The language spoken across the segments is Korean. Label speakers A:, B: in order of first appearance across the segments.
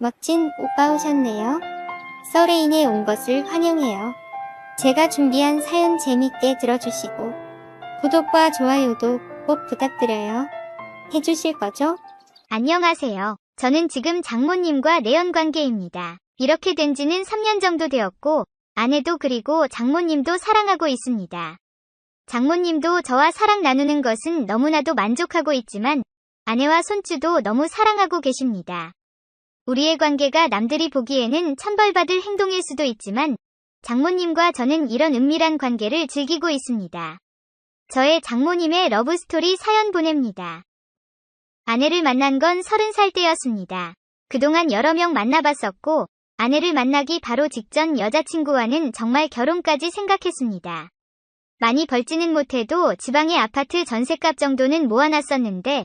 A: 멋진 오빠 오셨네요. 서레인에 온 것을 환영해요. 제가 준비한 사연 재밌게 들어주시고 구독과 좋아요도 꼭 부탁드려요. 해주실 거죠?
B: 안녕하세요. 저는 지금 장모님과 내연 관계입니다. 이렇게 된 지는 3년 정도 되었고, 아내도 그리고 장모님도 사랑하고 있습니다. 장모님도 저와 사랑 나누는 것은 너무나도 만족하고 있지만, 아내와 손주도 너무 사랑하고 계십니다. 우리의 관계가 남들이 보기에는 천벌받을 행동일 수도 있지만, 장모님과 저는 이런 은밀한 관계를 즐기고 있습니다. 저의 장모님의 러브스토리 사연 보냅니다. 아내를 만난 건 30살 때였습니다. 그동안 여러 명 만나봤었고, 아내를 만나기 바로 직전 여자친구와는 정말 결혼까지 생각했습니다. 많이 벌지는 못해도 지방의 아파트 전세값 정도는 모아놨었는데,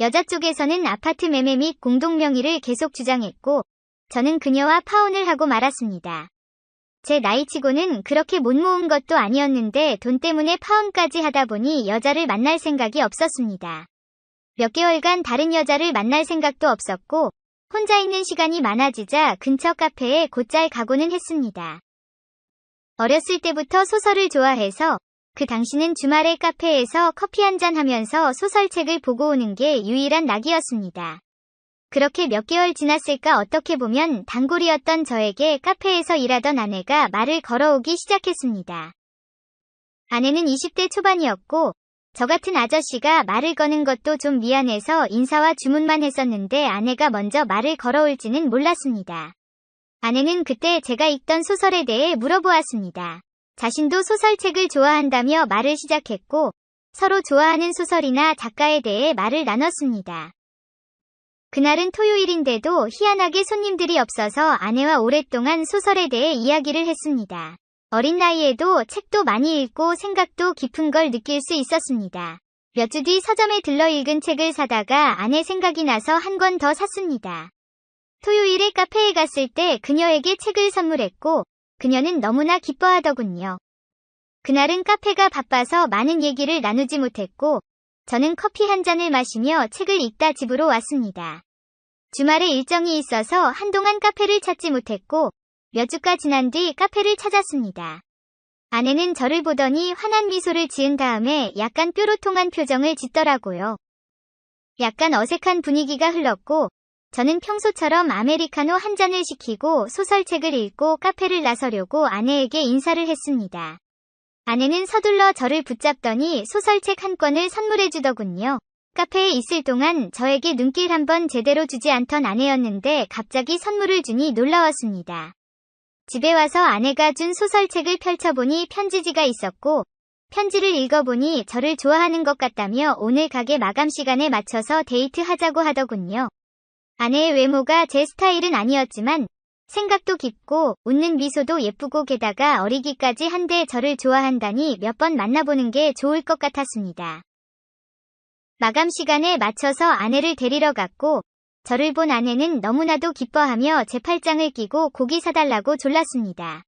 B: 여자 쪽에서는 아파트 매매 및 공동 명의를 계속 주장했고, 저는 그녀와 파혼을 하고 말았습니다. 제 나이치고는 그렇게 못 모은 것도 아니었는데 돈 때문에 파혼까지 하다 보니 여자를 만날 생각이 없었습니다. 몇 개월간 다른 여자를 만날 생각도 없었고, 혼자 있는 시간이 많아지자 근처 카페에 곧잘 가고는 했습니다. 어렸을 때부터 소설을 좋아해서 그 당시는 주말에 카페에서 커피 한잔 하면서 소설책을 보고 오는 게 유일한 낙이었습니다. 그렇게 몇 개월 지났을까 어떻게 보면 단골이었던 저에게 카페에서 일하던 아내가 말을 걸어오기 시작했습니다. 아내는 20대 초반이었고 저 같은 아저씨가 말을 거는 것도 좀 미안해서 인사와 주문만 했었는데 아내가 먼저 말을 걸어올지는 몰랐습니다. 아내는 그때 제가 읽던 소설에 대해 물어보았습니다. 자신도 소설책을 좋아한다며 말을 시작했고 서로 좋아하는 소설이나 작가에 대해 말을 나눴습니다. 그날은 토요일인데도 희한하게 손님들이 없어서 아내와 오랫동안 소설에 대해 이야기를 했습니다. 어린 나이에도 책도 많이 읽고 생각도 깊은 걸 느낄 수 있었습니다. 몇 주 뒤 서점에 들러 읽은 책을 사다가 아내 생각이 나서 한 권 더 샀습니다. 토요일에 카페에 갔을 때 그녀에게 책을 선물했고 그녀는 너무나 기뻐하더군요. 그날은 카페가 바빠서 많은 얘기를 나누지 못했고 저는 커피 한 잔을 마시며 책을 읽다 집으로 왔습니다. 주말에 일정이 있어서 한동안 카페를 찾지 못했고 몇 주가 지난 뒤 카페를 찾았습니다. 아내는 저를 보더니 환한 미소를 지은 다음에 약간 뾰로통한 표정을 짓더라고요. 약간 어색한 분위기가 흘렀고 저는 평소처럼 아메리카노 한 잔을 시키고 소설책을 읽고 카페를 나서려고 아내에게 인사를 했습니다. 아내는 서둘러 저를 붙잡더니 소설책 한 권을 선물해 주더군요. 카페에 있을 동안 저에게 눈길 한번 제대로 주지 않던 아내였는데 갑자기 선물을 주니 놀라웠습니다. 집에 와서 아내가 준 소설책을 펼쳐보니 편지지가 있었고 편지를 읽어보니 저를 좋아하는 것 같다며 오늘 가게 마감 시간에 맞춰서 데이트하자고 하더군요. 아내의 외모가 제 스타일은 아니었지만 생각도 깊고 웃는 미소도 예쁘고 게다가 어리기까지 한데 저를 좋아한다니 몇 번 만나보는 게 좋을 것 같았습니다. 마감 시간에 맞춰서 아내를 데리러 갔고 저를 본 아내는 너무나도 기뻐하며 제 팔짱을 끼고 고기 사달라고 졸랐습니다.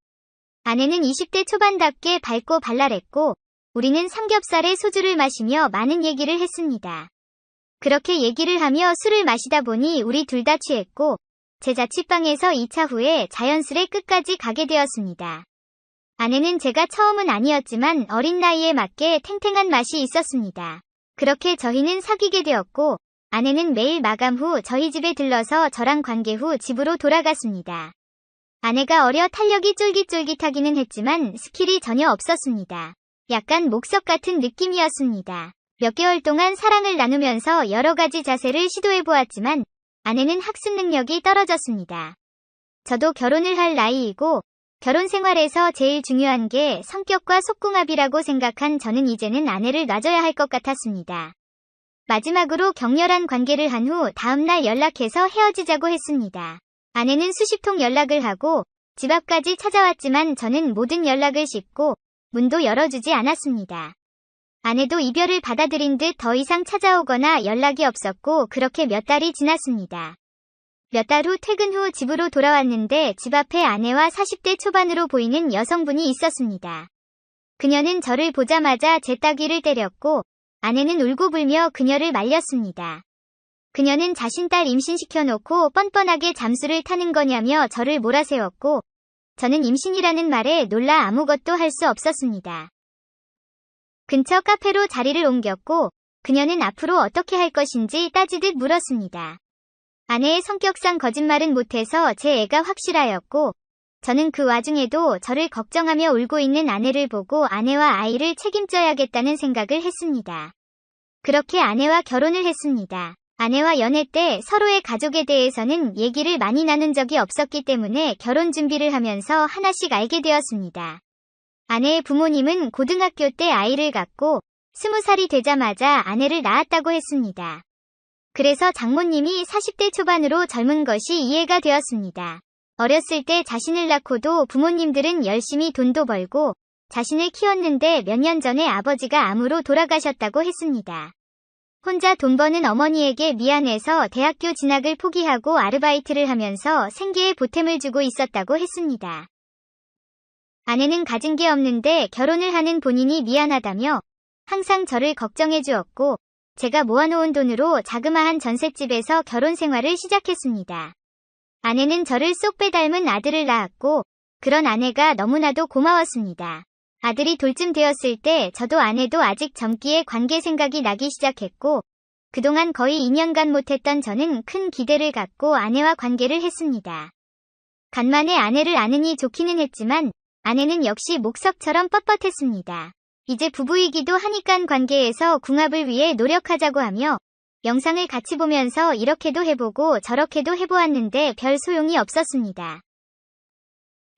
B: 아내는 20대 초반답게 밝고 발랄했고 우리는 삼겹살에 소주를 마시며 많은 얘기를 했습니다. 그렇게 얘기를 하며 술을 마시다 보니 우리 둘 다 취했고 제 자취방에서 2차 후에 자연스레 끝까지 가게 되었습니다. 아내는 제가 처음은 아니었지만 어린 나이에 맞게 탱탱한 맛이 있었습니다. 그렇게 저희는 사귀게 되었고 아내는 매일 마감 후 저희 집에 들러서 저랑 관계 후 집으로 돌아갔습니다. 아내가 어려 탄력이 쫄깃쫄깃하기는 했지만 스킬이 전혀 없었습니다. 약간 목석 같은 느낌이었습니다. 몇 개월 동안 사랑을 나누면서 여러 가지 자세를 시도해 보았지만 아내는 학습 능력이 떨어졌습니다. 저도 결혼을 할 나이이고 결혼 생활에서 제일 중요한 게 성격과 속궁합이라고 생각한 저는 이제는 아내를 놔줘야 할 것 같았습니다. 마지막으로 격렬한 관계를 한 후 다음날 연락해서 헤어지자고 했습니다. 아내는 수십 통 연락을 하고 집 앞까지 찾아왔지만 저는 모든 연락을 씹고 문도 열어주지 않았습니다. 아내도 이별을 받아들인 듯 더 이상 찾아오거나 연락이 없었고 그렇게 몇 달이 지났습니다. 몇 달 후 퇴근 후 집으로 돌아왔는데 집 앞에 아내와 40대 초반으로 보이는 여성분이 있었습니다. 그녀는 저를 보자마자 제 따귀를 때렸고 아내는 울고 불며 그녀를 말렸습니다. 그녀는 자신 딸 임신시켜놓고 뻔뻔하게 잠수를 타는 거냐며 저를 몰아세웠고, 저는 임신이라는 말에 놀라 아무것도 할 수 없었습니다. 근처 카페로 자리를 옮겼고, 그녀는 앞으로 어떻게 할 것인지 따지듯 물었습니다. 아내의 성격상 거짓말은 못해서 제 애가 확실하였고, 저는 그 와중에도 저를 걱정하며 울고 있는 아내를 보고 아내와 아이를 책임져야겠다는 생각을 했습니다. 그렇게 아내와 결혼을 했습니다. 아내와 연애 때 서로의 가족에 대해서는 얘기를 많이 나눈 적이 없었기 때문에 결혼 준비를 하면서 하나씩 알게 되었습니다. 아내의 부모님은 고등학교 때 아이를 갖고 스무 살이 되자마자 아내를 낳았다고 했습니다. 그래서 장모님이 40대 초반으로 젊은 것이 이해가 되었습니다. 어렸을 때 자신을 낳고도 부모님들은 열심히 돈도 벌고 자신을 키웠는데 몇 년 전에 아버지가 암으로 돌아가셨다고 했습니다. 혼자 돈 버는 어머니에게 미안해서 대학교 진학을 포기하고 아르바이트를 하면서 생계에 보탬을 주고 있었다고 했습니다. 아내는 가진 게 없는데 결혼을 하는 본인이 미안하다며 항상 저를 걱정해 주었고 제가 모아놓은 돈으로 자그마한 전셋집에서 결혼 생활을 시작했습니다. 아내는 저를 쏙 빼닮은 아들을 낳았고 그런 아내가 너무나도 고마웠습니다. 아들이 돌쯤 되었을 때 저도 아내도 아직 젊기에 관계 생각이 나기 시작했고 그동안 거의 2년간 못했던 저는 큰 기대를 갖고 아내와 관계를 했습니다. 간만에 아내를 아느니 좋기는 했지만 아내는 역시 목석처럼 뻣뻣했습니다. 이제 부부이기도 하니깐 관계에서 궁합을 위해 노력하자고 하며 영상을 같이 보면서 이렇게도 해보고 저렇게도 해보았는데 별 소용이 없었습니다.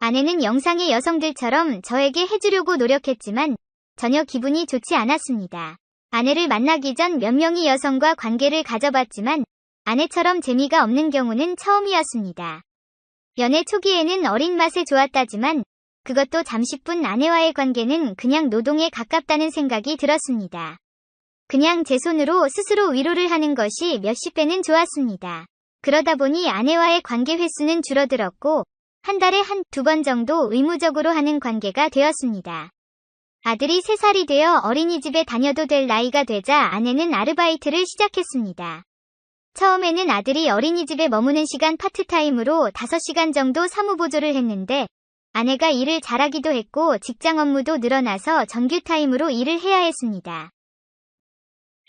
B: 아내는 영상의 여성들처럼 저에게 해주려고 노력했지만 전혀 기분이 좋지 않았습니다. 아내를 만나기 전 몇 명의 여성과 관계를 가져봤지만 아내처럼 재미가 없는 경우는 처음이었습니다. 연애 초기에는 어린 맛에 좋았다지만 그것도 잠시뿐 아내와의 관계는 그냥 노동에 가깝다는 생각이 들었습니다. 그냥 제 손으로 스스로 위로를 하는 것이 몇십 배는 좋았습니다. 그러다 보니 아내와의 관계 횟수는 줄어들었고 한 달에 한 두 번 정도 의무적으로 하는 관계가 되었습니다. 아들이 3살이 되어 어린이집에 다녀도 될 나이가 되자 아내는 아르바이트를 시작했습니다. 처음에는 아들이 어린이집에 머무는 시간 파트타임으로 5시간 정도 사무보조를 했는데 아내가 일을 잘하기도 했고 직장 업무도 늘어나서 정규타임으로 일을 해야 했습니다.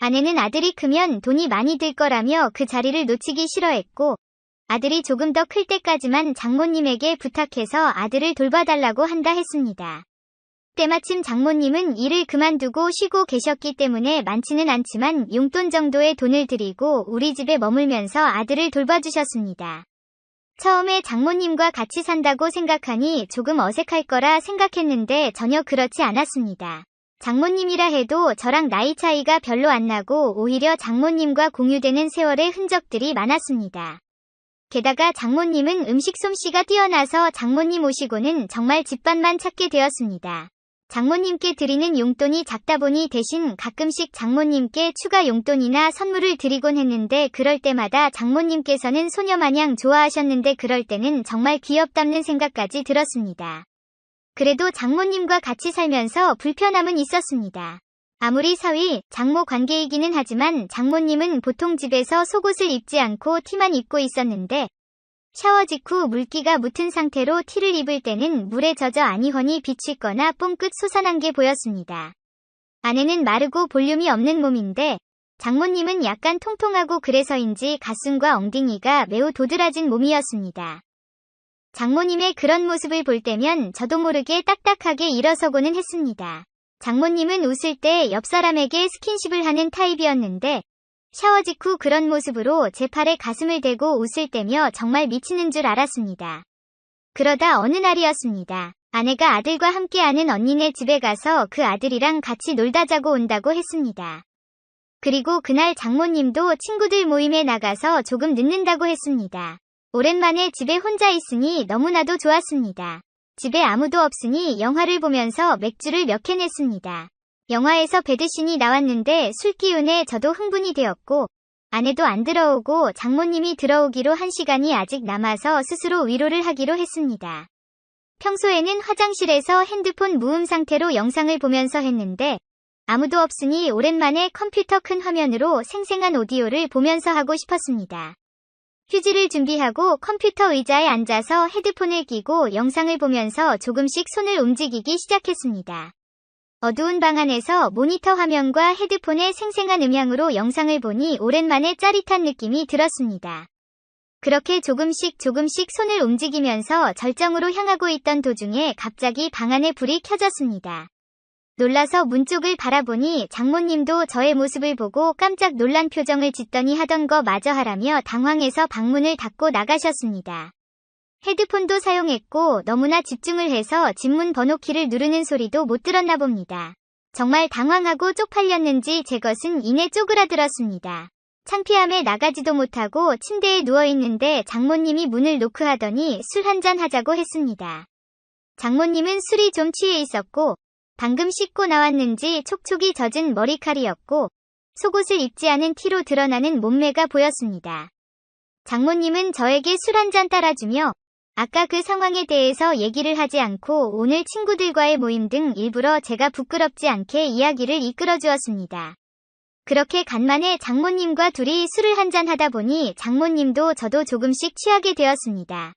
B: 아내는 아들이 크면 돈이 많이 들 거라며 그 자리를 놓치기 싫어했고 아들이 조금 더 클 때까지만 장모님에게 부탁해서 아들을 돌봐달라고 한다 했습니다. 때마침 장모님은 일을 그만두고 쉬고 계셨기 때문에 많지는 않지만 용돈 정도의 돈을 들이고 우리 집에 머물면서 아들을 돌봐주셨습니다. 처음에 장모님과 같이 산다고 생각하니 조금 어색할 거라 생각했는데 전혀 그렇지 않았습니다. 장모님이라 해도 저랑 나이 차이가 별로 안 나고 오히려 장모님과 공유되는 세월의 흔적들이 많았습니다. 게다가 장모님은 음식 솜씨가 뛰어나서 장모님 오시고는 정말 집밥만 찾게 되었습니다. 장모님께 드리는 용돈이 작다 보니 대신 가끔씩 장모님께 추가 용돈이나 선물을 드리곤 했는데 그럴 때마다 장모님께서는 소녀마냥 좋아하셨는데 그럴 때는 정말 귀엽다는 생각까지 들었습니다. 그래도 장모님과 같이 살면서 불편함은 있었습니다. 아무리 사위, 장모 관계이기는 하지만 장모님은 보통 집에서 속옷을 입지 않고 티만 입고 있었는데 샤워 직후 물기가 묻은 상태로 티를 입을 때는 물에 젖어 아니허니 비치거나 뽕끝 솟아난 게 보였습니다. 아내는 마르고 볼륨이 없는 몸인데 장모님은 약간 통통하고 그래서인지 가슴과 엉덩이가 매우 도드라진 몸이었습니다. 장모님의 그런 모습을 볼 때면 저도 모르게 딱딱하게 일어서고는 했습니다. 장모님은 웃을 때 옆 사람에게 스킨십을 하는 타입이었는데 샤워 직후 그런 모습으로 제 팔에 가슴을 대고 웃을 때며 정말 미치는 줄 알았습니다. 그러다 어느 날이었습니다. 아내가 아들과 함께하는 언니네 집에 가서 그 아들이랑 같이 놀다 자고 온다고 했습니다. 그리고 그날 장모님도 친구들 모임에 나가서 조금 늦는다고 했습니다. 오랜만에 집에 혼자 있으니 너무나도 좋았습니다. 집에 아무도 없으니 영화를 보면서 맥주를 몇 캔 했습니다. 영화에서 배드신이 나왔는데 술 기운에 저도 흥분이 되었고 아내도 안 들어오고 장모님이 들어오기로 한 시간이 아직 남아서 스스로 위로를 하기로 했습니다. 평소에는 화장실에서 핸드폰 무음 상태로 영상을 보면서 했는데 아무도 없으니 오랜만에 컴퓨터 큰 화면으로 생생한 오디오를 보면서 하고 싶었습니다. 휴지를 준비하고 컴퓨터 의자에 앉아서 헤드폰을 끼고 영상을 보면서 조금씩 손을 움직이기 시작했습니다. 어두운 방 안에서 모니터 화면과 헤드폰의 생생한 음향으로 영상을 보니 오랜만에 짜릿한 느낌이 들었습니다. 그렇게 조금씩 조금씩 손을 움직이면서 절정으로 향하고 있던 도중에 갑자기 방 안에 불이 켜졌습니다. 놀라서 문 쪽을 바라보니 장모님도 저의 모습을 보고 깜짝 놀란 표정을 짓더니 하던 거 마저 하라며 당황해서 방문을 닫고 나가셨습니다. 헤드폰도 사용했고 너무나 집중을 해서 집문 번호키를 누르는 소리도 못 들었나 봅니다. 정말 당황하고 쪽팔렸는지 제 것은 이내 쪼그라들었습니다. 창피함에 나가지도 못하고 침대에 누워있는데 장모님이 문을 노크하더니 술 한잔 하자고 했습니다. 장모님은 술이 좀 취해 있었고 방금 씻고 나왔는지 촉촉이 젖은 머리칼이었고 속옷을 입지 않은 티로 드러나는 몸매가 보였습니다. 장모님은 저에게 술 한잔 따라주며 아까 그 상황에 대해서 얘기를 하지 않고 오늘 친구들과의 모임 등 일부러 제가 부끄럽지 않게 이야기를 이끌어 주었습니다. 그렇게 간만에 장모님과 둘이 술을 한잔 하다 보니 장모님도 저도 조금씩 취하게 되었습니다.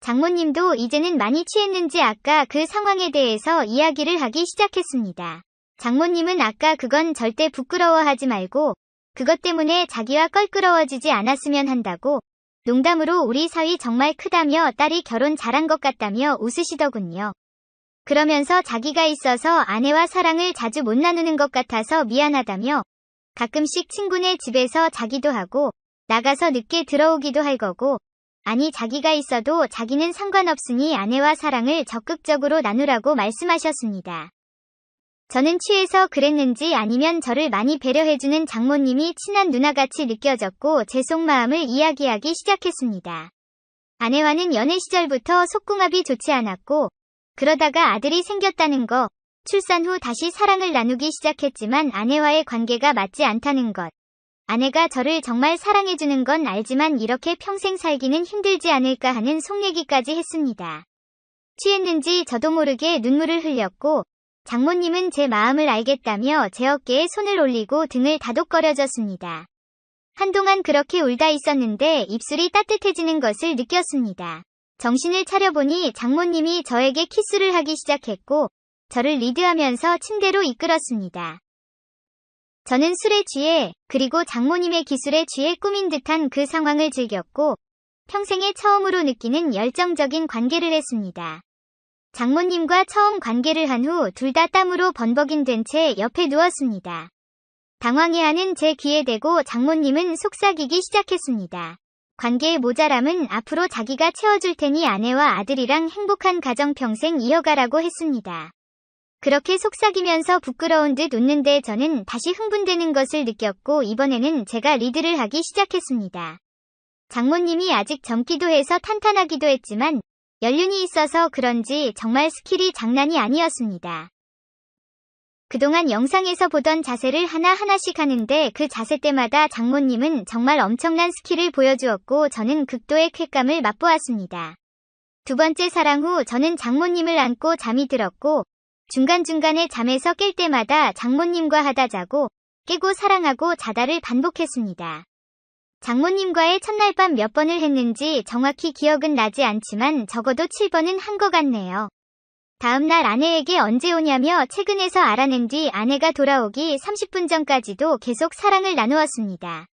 B: 장모님도 이제는 많이 취했는지 아까 그 상황에 대해서 이야기를 하기 시작했습니다. 장모님은 아까 그건 절대 부끄러워하지 말고 그것 때문에 자기와 껄끄러워지지 않았으면 한다고 농담으로 우리 사위 정말 크다며 딸이 결혼 잘한 것 같다며 웃으시더군요. 그러면서 자기가 있어서 아내와 사랑을 자주 못 나누는 것 같아서 미안하다며 가끔씩 친구네 집에서 자기도 하고 나가서 늦게 들어오기도 할 거고 아니 자기가 있어도 자기는 상관없으니 아내와 사랑을 적극적으로 나누라고 말씀하셨습니다. 저는 취해서 그랬는지 아니면 저를 많이 배려해주는 장모님이 친한 누나같이 느껴졌고 제 속마음을 이야기하기 시작했습니다. 아내와는 연애 시절부터 속궁합이 좋지 않았고 그러다가 아들이 생겼다는 거, 출산 후 다시 사랑을 나누기 시작했지만 아내와의 관계가 맞지 않다는 것. 아내가 저를 정말 사랑해주는 건 알지만 이렇게 평생 살기는 힘들지 않을까 하는 속 얘기까지 했습니다. 취했는지 저도 모르게 눈물을 흘렸고 장모님은 제 마음을 알겠다며 제 어깨에 손을 올리고 등을 다독거려줬습니다. 한동안 그렇게 울다 있었는데 입술이 따뜻해지는 것을 느꼈습니다. 정신을 차려보니 장모님이 저에게 키스를 하기 시작했고 저를 리드하면서 침대로 이끌었습니다. 저는 술에 취해 그리고 장모님의 기술에 취해 꾸민 듯한 그 상황을 즐겼고 평생에 처음으로 느끼는 열정적인 관계를 했습니다. 장모님과 처음 관계를 한 후 둘 다 땀으로 번벅인 된 채 옆에 누웠습니다. 당황해하는 제 귀에 대고 장모님은 속삭이기 시작했습니다. 관계의 모자람은 앞으로 자기가 채워줄 테니 아내와 아들이랑 행복한 가정 평생 이어가라고 했습니다. 그렇게 속삭이면서 부끄러운 듯 웃는데 저는 다시 흥분되는 것을 느꼈고 이번에는 제가 리드를 하기 시작했습니다. 장모님이 아직 젊기도 해서 탄탄하기도 했지만 연륜이 있어서 그런지 정말 스킬이 장난이 아니었습니다. 그동안 영상에서 보던 자세를 하나하나씩 하는데 그 자세 때마다 장모님은 정말 엄청난 스킬을 보여주었고 저는 극도의 쾌감을 맛보았습니다. 두 번째 사랑 후 저는 장모님을 안고 잠이 들었고 중간중간에 잠에서 깰 때마다 장모님과 하다 자고 깨고 사랑하고 자다를 반복했습니다. 장모님과의 첫날 밤 몇 번을 했는지 정확히 기억은 나지 않지만 적어도 7번은 한 것 같네요. 다음날 아내에게 언제 오냐며 최근에서 알아낸 뒤 아내가 돌아오기 30분 전까지도 계속 사랑을 나누었습니다.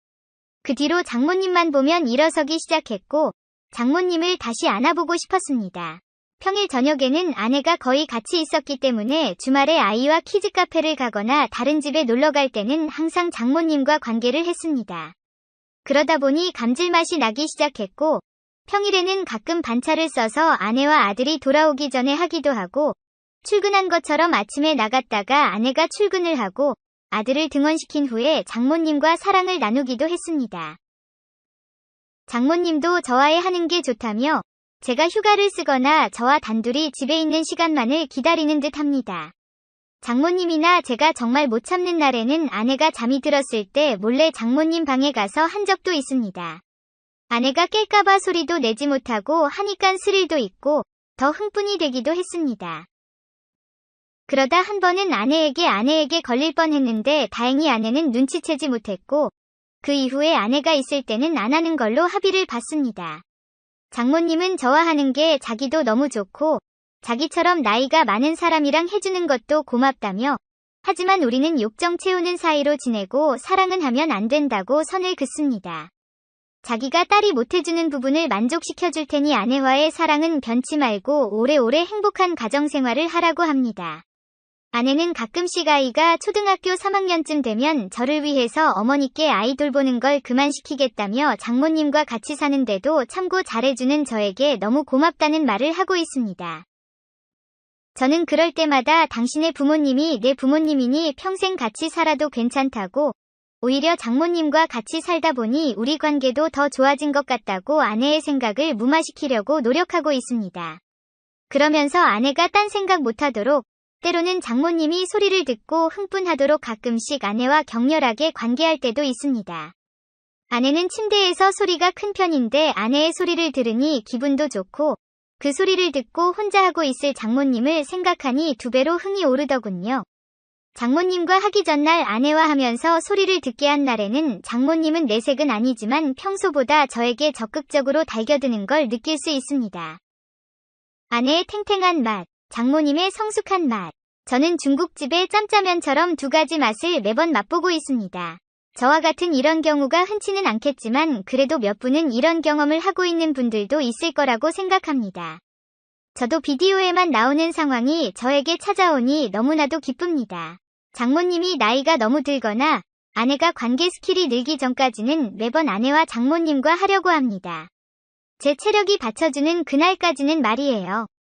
B: 그 뒤로 장모님만 보면 일어서기 시작했고 장모님을 다시 안아보고 싶었습니다. 평일 저녁에는 아내가 거의 같이 있었기 때문에 주말에 아이와 키즈 카페를 가거나 다른 집에 놀러 갈 때는 항상 장모님과 관계를 했습니다. 그러다 보니 감질맛이 나기 시작했고 평일에는 가끔 반차를 써서 아내와 아들이 돌아오기 전에 하기도 하고 출근한 것처럼 아침에 나갔다가 아내가 출근을 하고 아들을 등원시킨 후에 장모님과 사랑을 나누기도 했습니다. 장모님도 저와의 하는 게 좋다며 제가 휴가를 쓰거나 저와 단둘이 집에 있는 시간만을 기다리는 듯 합니다. 장모님이나 제가 정말 못 참는 날에는 아내가 잠이 들었을 때 몰래 장모님 방에 가서 한 적도 있습니다. 아내가 깰까봐 소리도 내지 못하고 하니깐 스릴도 있고 더 흥분이 되기도 했습니다. 그러다 한 번은 아내에게 아내에게 걸릴 뻔 했는데 다행히 아내는 눈치채지 못했고 그 이후에 아내가 있을 때는 안 하는 걸로 합의를 봤습니다. 장모님은 저와 하는 게 자기도 너무 좋고 자기처럼 나이가 많은 사람이랑 해주는 것도 고맙다며 하지만 우리는 욕정 채우는 사이로 지내고 사랑은 하면 안 된다고 선을 긋습니다. 자기가 딸이 못해주는 부분을 만족시켜줄 테니 아내와의 사랑은 변치 말고 오래오래 행복한 가정생활을 하라고 합니다. 아내는 가끔씩 아이가 초등학교 3학년쯤 되면 저를 위해서 어머니께 아이 돌보는 걸 그만시키겠다며 장모님과 같이 사는데도 참고 잘해주는 저에게 너무 고맙다는 말을 하고 있습니다. 저는 그럴 때마다 당신의 부모님이 내 부모님이니 평생 같이 살아도 괜찮다고 오히려 장모님과 같이 살다 보니 우리 관계도 더 좋아진 것 같다고 아내의 생각을 무마시키려고 노력하고 있습니다. 그러면서 아내가 딴 생각 못하도록 때로는 장모님이 소리를 듣고 흥분하도록 가끔씩 아내와 격렬하게 관계할 때도 있습니다. 아내는 침대에서 소리가 큰 편인데 아내의 소리를 들으니 기분도 좋고 그 소리를 듣고 혼자 하고 있을 장모님을 생각하니 두 배로 흥이 오르더군요. 장모님과 하기 전날 아내와 하면서 소리를 듣게 한 날에는 장모님은 내색은 아니지만 평소보다 저에게 적극적으로 달겨드는 걸 느낄 수 있습니다. 아내의 탱탱한 맛, 장모님의 성숙한 맛. 저는 중국집의 짬짜면처럼 두 가지 맛을 매번 맛보고 있습니다. 저와 같은 이런 경우가 흔치는 않겠지만 그래도 몇 분은 이런 경험을 하고 있는 분들도 있을 거라고 생각합니다. 저도 비디오에만 나오는 상황이 저에게 찾아오니 너무나도 기쁩니다. 장모님이 나이가 너무 들거나 아내가 관계 스킬이 늘기 전까지는 매번 아내와 장모님과 하려고 합니다. 제 체력이 받쳐주는 그날까지는 말이에요.